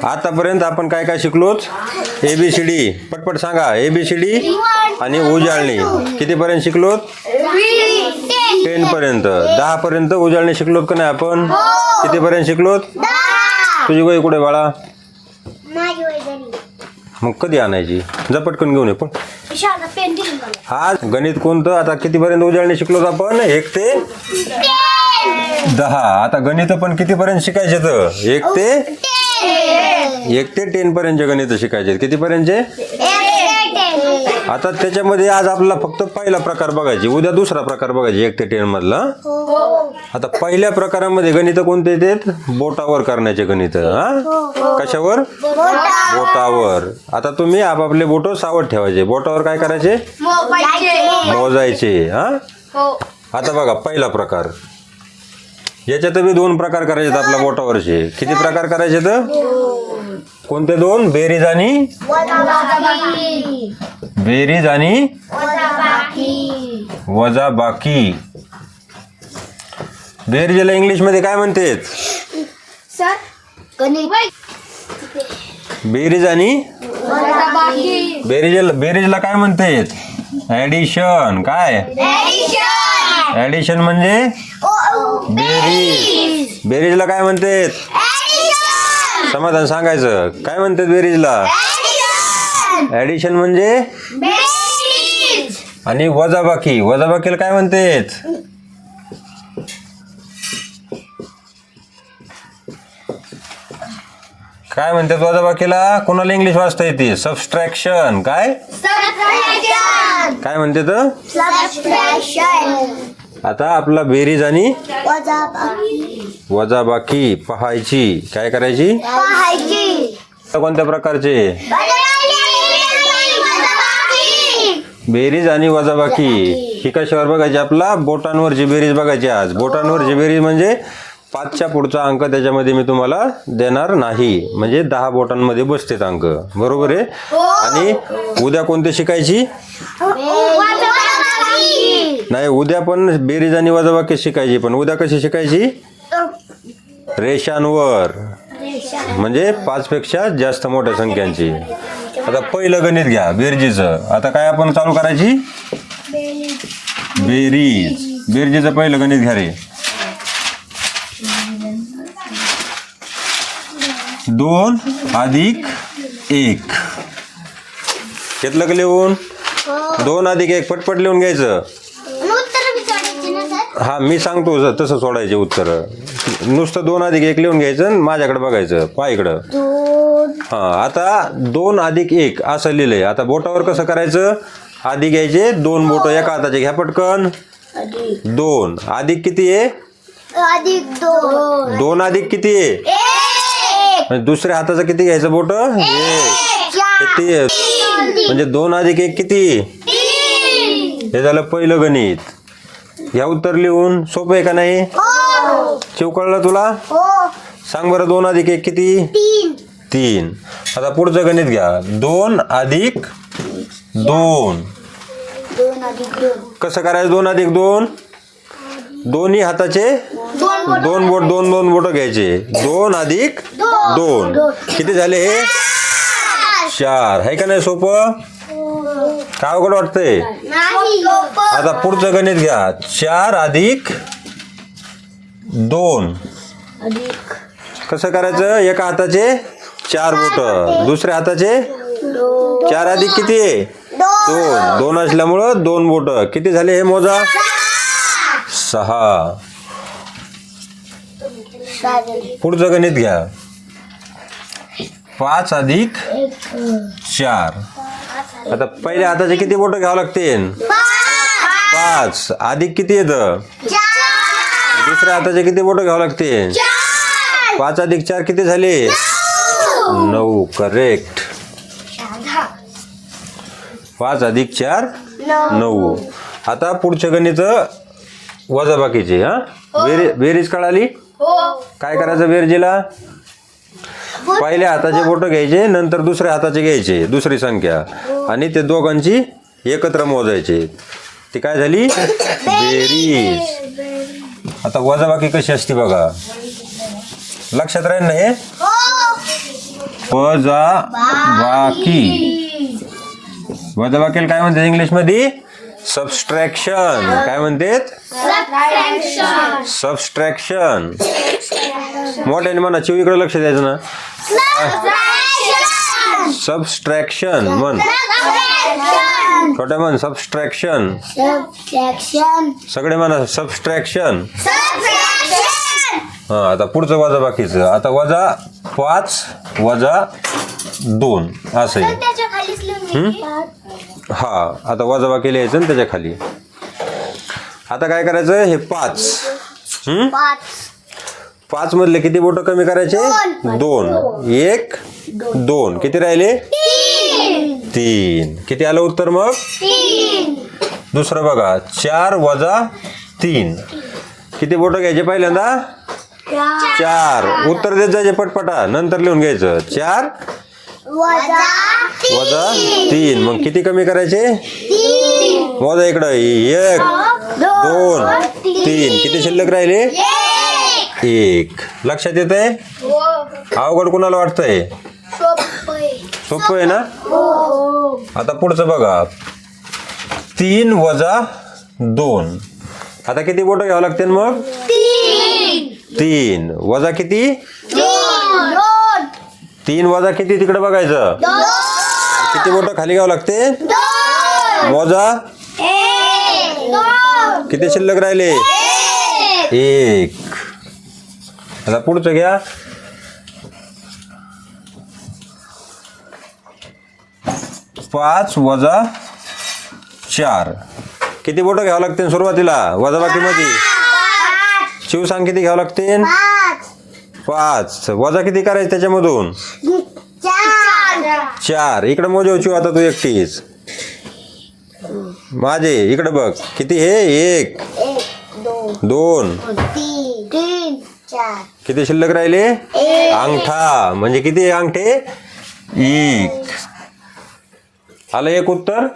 आतापर्यंत आपण काय काय शिकलोच? ए बी सी डी पटपट सांगा. ए बी सी डी आणि उजाळणी. कितीपर्यंत शिकलोत? टेन पर्यंत दहा पर्यंत उजाळणी शिकलोत का नाही आपण? कितीपर्यंत शिकलोत? तुझी वय कुठे बाळा? मग कधी आणायची? जा पटकन घेऊन ये पण. आज गणित कोणतं? आता कितीपर्यंत उजाळणी शिकलोत आपण? एक ते दहा. आता गणित पण कितीपर्यंत शिकायचे? तर एक ते एक ते टेन पर्यंतचे गणित शिकायचे. कितीपर्यंतचे आता त्याच्यामध्ये आज आपल्याला फक्त पहिला प्रकार बघायचे. उद्या दुसरा प्रकार बघायचे एक ते टेन मधला. आता पहिल्या प्रकारामध्ये गणित कोणते येतात? बोटावर करण्याचे गणित हा? कशावर? बोटावर. आता तुम्ही आपापले बोट सावध ठेवायचे. बोटावर काय करायचे? मोजायचे. हा. आता बघा पहिला प्रकार. याच्यात बी दोन प्रकार करायचे आपल्या बोटावरचे. किती प्रकार करायचे तर कोणते दोन? बेरीज आणि? बेरीज आणि? वजा बाकी. बेरीजला इंग्लिशमध्ये काय गणित. बेरीज आणि? बेरीज बेरीजला काय म्हणतात? ऍडिशन काय? ऍडिशन म्हणजे? बेरीज. बेरीजला काय म्हणतात? समाधान सांगायचं. काय म्हणतात बेरीजला? ऍडिशन म्हणजे? आणि वजाबाकी. वजाबाकीला काय म्हणतात? काय म्हणतात वजाबाकीला? कोणाला इंग्लिश वाचता येते? सबस्ट्रॅक्शन काय? काय म्हणते तर आता आपला बेरीज आणि वजाबाकी. पहायची. काय करायची? कोणत्या प्रकारचे? बेरीज आणि वजाबाकी. ही कशावर बघायची? आपला बोटांवरची बेरीज बघायची आज. बोटांवरची बेरीज म्हणजे पाचच्या पुढचा अंक त्याच्यामध्ये मी तुम्हाला देणार नाही. म्हणजे दहा बोटांमध्ये बसतेत अंक. बरोबर आहे? आणि उद्या कोणते शिकायची? नाही उद्या पण बेरीज आणि वजावाक्य शिकायची पण उद्या कशी शिकायची? रेषांवर. म्हणजे पाच पेक्षा जास्त मोठ्या संख्यांची. आता पहिलं गणित घ्या बेरजीचं. आता काय आपण चालू करायची? बेरीज. बेरजीचं पहिलं गणित घ्या रे. दोन अधिक एक. घेतलं का लिहून? दोन अधिक एक. पटपट लिहून घ्यायचं. हा मी सांगतो ज- तसं सोडायचे उत्तर. नुसतं दोन अधिक एक लिहून घ्यायचं आणि माझ्याकडे बघायचं. पा इकडं. हा आता दोन अधिक एक असं लिहिलंय आता बोटावर कसं करायचं? आधी घ्यायचे दोन बोट. एका हाताचे घ्या पटकन. दोन. अधिक किती आहे? अधिक दोन. दोन अधिक किती आहे? एक. म्हणजे दुसऱ्या हाताचं किती घ्यायचं बोट? एक. किती आहे? म्हणजे दोन अधिक एक किती? हे झालं पहिलं गणित. ह्या उत्तर लिहून सोपं आहे का नाही? हो. शिव कळलं तुला? हो. सांग बरं दोन अधिक एक किती? तीन. आता पुढचं गणित घ्या. दोन अधिक दोन. कसं करायचं दोन अधिक दोन? दोन्ही हाताचे? दोन बोट. दोन बोट दोन दोन बोट घ्यायचे. दोन अधिक दोन. किती झाले हे? चार. आहे का नाही सोपं? काय अवघड वाटतंय? नाही. आता पुढचं गणित घ्या. चार अधिक दोन. अधिक कसं करायचं? एका हाताचे चार बोट. दुसऱ्या हाताचे चार अधिक किती आहे? दोन. दोन असल्यामुळं दोन बोट. किती झाले हे मोजा? सहा. पुढचं गणित घ्या. पाच अधिक चार. आता पहिल्या हाताचे किती बोट घ्यावं लागतील? पाच. अधिक किती येतं? दुसऱ्या हाताचे किती बोट घ्यावं लागतील? पाच अधिक चार किती झाले? नऊ. करेक्ट पाच अधिक चार नऊ. आता पुढचे गणित वजाबाकीचे हा? बेरी बेरीज कळाली? काय करायचं बेरजीला? पहिल्या हाताचे बोट? घ्यायचे नंतर दुसऱ्या हाताचे घ्यायचे दुसरी संख्या. आणि ते दोघांची एकत्र मोजायचे. ती काय झाली? बेरीज. आता वजाबाकी कशी असते बघा. लक्षात राहील ना हे? वजा बाकी. वजा बाकीला काय म्हणतात इंग्लिशमध्ये सबस्ट्रॅक्शन काय म्हणतात? सबस्ट्रॅक्शन मोठ्याने म्हणा चिव इकडे लक्ष द्यायचं ना. सबस्ट्रॅक्शन म्हण. छोट्या म्हण सबस्ट्रॅक्शन सगळे म्हणा सबस्ट्रॅक्शन हा आता पुढचं वजा बाकीचं. आता वजा पाच वजा दोन. असं आहे. हा आता वजाबाकी लिहायचं ना त्याच्याखाली आता काय करायचं हे पाच. हम्म? पाच. मधले किती बोट कमी करायचे? दोन. एक दोन. किती राहिले? तीन. तीन. किती आलं उत्तर मग? तीन. दुसरं बघा. चार वजा तीन. किती बोट घ्यायचे पहिल्यांदा? चार. उत्तर देत जायचे पटपटा. नंतर लिहून घ्यायचं. चार वजा तीन. मग किती कमी करायचे? वजा इकडं. एक दोन तीन. किती शिल्लक राहिले? एक. लक्षात येत आहे अवघड कुणाला वाटतंय? सोपे सोपं आहे ना? हो. आता पुढचं बघा. तीन वजा दोन. आता किती बोटं घ्यावं लागते मग? तीन. वजा किती? तीन वजा किती तिकडे बघायचं? किती बोटं खाली घ्यावं लागते? वजा? किती शिल्लक राहिले? एक. आता पुढचं घ्या. पाच वजा चार. किती बोटं घ्यावं लागते सुरुवातीला? वजाबाकीमध्ये? शिव सांग किती घ्यावं लागते पाच. वजा किती करायचं त्याच्यामधून? चार. इकडं मोजव चिव आता तू एकटीच. माझे इकडं बघ. किती? हे एक. दोन. किती शिल्लक राहिले? अंगठा. म्हणजे किती अंगठे? एक. आलं एक उत्तर?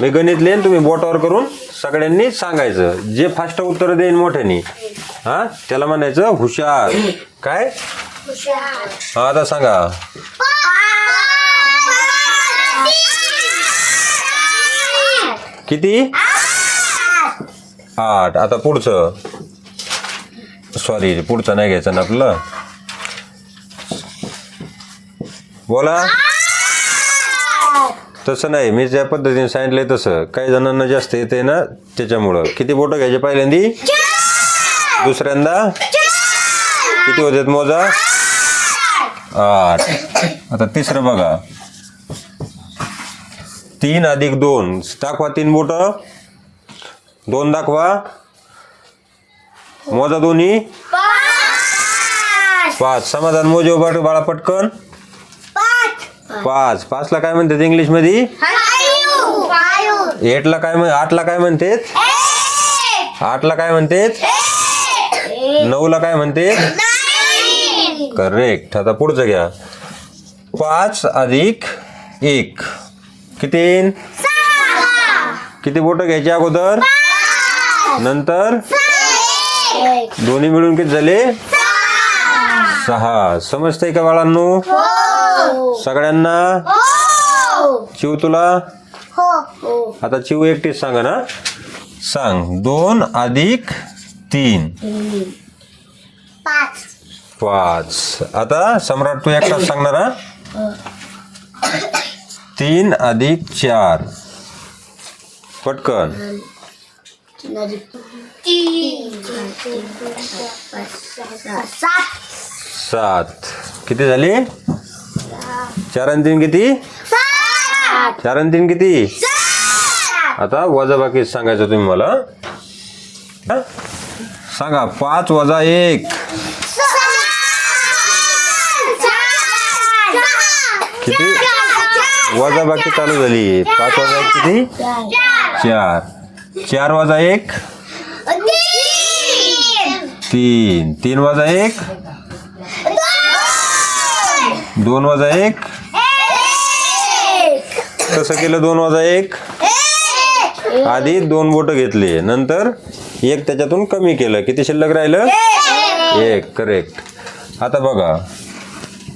मी गणित लिहिन तुम्ही बोटावर करून. सगळ्यांनी सांगायचं. जे फास्ट उत्तर देईन मोठ्यानी. हा? त्याला म्हणायचं हुशार. काय? हा आता सांगा. किती? आठ. आता पुढचं. सॉरी पुढचं नाही घ्यायचं ना आपलं. बोला. तसं नाही मी ज्या पद्धतीने सांगितलंय तसं. काही जणांना जास्त येते ना त्याच्यामुळं. किती बोटं घ्यायचे पहिल्यांदी? दुसऱ्यांदा? किती होतात मोजा? आठ. आता तिसरं बघा. तीन अधिक दोन. दाखवा तीन बोट. दोन दाखवा. मोजा दोन्ही. पाच! समाधान मोजे बाळ बाळा पटकन. पाच. पाचला काय म्हणतात इंग्लिशमध्ये एटला काय म्हण आठला काय म्हणतात? आठला काय म्हणतात? नऊला काय म्हणतात? करेक्ट. आता पुढचं घ्या. पाच अधिक एक. किती? किती बोट घ्यायची अगोदर? नंतर? दोन्ही मिळून किती झाले? सहा. समजतंय का बाळांनो? सगळ्यांना? चिव तुला? आता चिव एकटीच सांगा ना. सांग. दोन अधिक तीन. पाच. पाच. आता सम्राट तू एकटाच सांगणार हा? तीन अधिक चार. पटकन. सात. किती झाले? चार तीन किती? चार तीन किती? आता वजा बाकी सांगायचं तुम्ही मला. हा? सांगा पाच वजा एक. किती? वजा बाकी चालू झाली. पाच वजा एक किती? चार. चार. वजा एक? तीन. तीन. वजा एक? दोन वजा एक? कसं केलं? दोन वजा एक. आधी दोन बोट घेतले. नंतर एक त्याच्यातून कमी केलं. किती शिल्लक राहिलं? एक. करेक्ट आता बघा.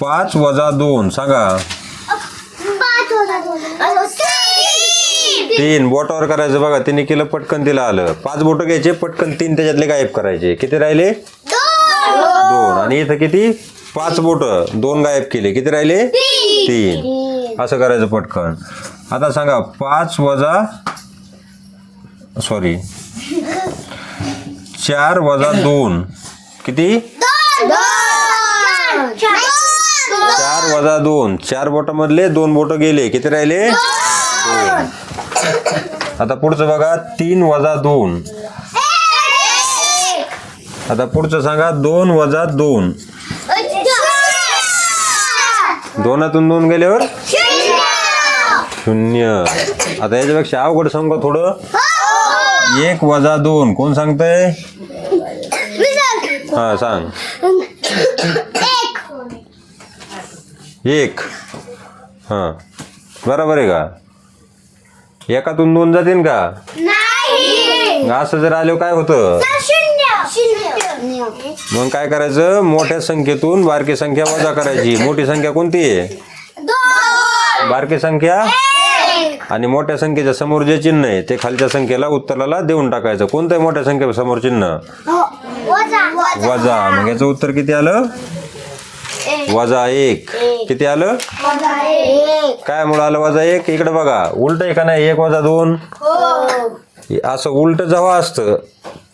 पाच वजा दोन. सांगा. तीन. बोटावर करायचं बघा. तिने केलं पटकन तिला आलं. पाच बोटं घ्यायचे पटकन तीन त्याच्यातले गायब करायचे. किती राहिले? दोन. आणि इथं किती? पाच बोट. दोन गायब केले. किती राहिले? तीन. असं करायचं पटकन. आता सांगा पाच वजा सॉरी चार वजा दोन. किती? चार वजा दोन. चार बोटामधले दोन बोट गेले. किती राहिले? दोन. आता पुढचं बघा तीन वजा दोन. आता पुढचं सांगा दोन वजा दोन. दोनातून दोन गेल्यावर? शून्य. आता याच्यापेक्षा अवघड सांगू का थोडं? एक वजा दोन. कोण सांगतंय? हा सांग. एक. हा. बरोबर आहे का? एकातून दोन जातील का? असं जर आलो काय होतं? मग काय करायचं? मोठ्या संख्येतून बारकी संख्या वजा करायची. मोठी संख्या कोणती? आहे बारकी संख्या? आणि मोठ्या संख्येच्या समोर जे चिन्ह आहे ते खालच्या संख्येला उत्तराला देऊन टाकायचं. कोणतं मोठ्या संख्ये समोर चिन्ह? वजा. मग याचं उत्तर किती आलं? वजा एक. किती आलं? काय मुळे आलं वजा एक? इकडे बघा. उलट आहे का नाही? एक वजा दोन? असं उलट जेव्हा असतं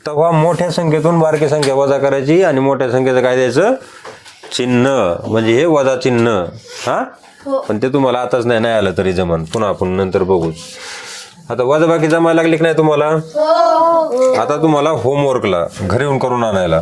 तेव्हा मोठ्या संख्येतून बारकी संख्या वजा करायची आणि मोठ्या संख्येचं काय द्यायचं? चिन्ह. म्हणजे हे वजा चिन्ह. हा? पण ते तुम्हाला आताच नाही नाही आलं तरी जमन. पुन्हा आपण नंतर बघू. आता वजा बाकी जमायला लागली की नाही तुम्हाला? आता तुम्हाला होमवर्कला घरी येऊन करून आणायला.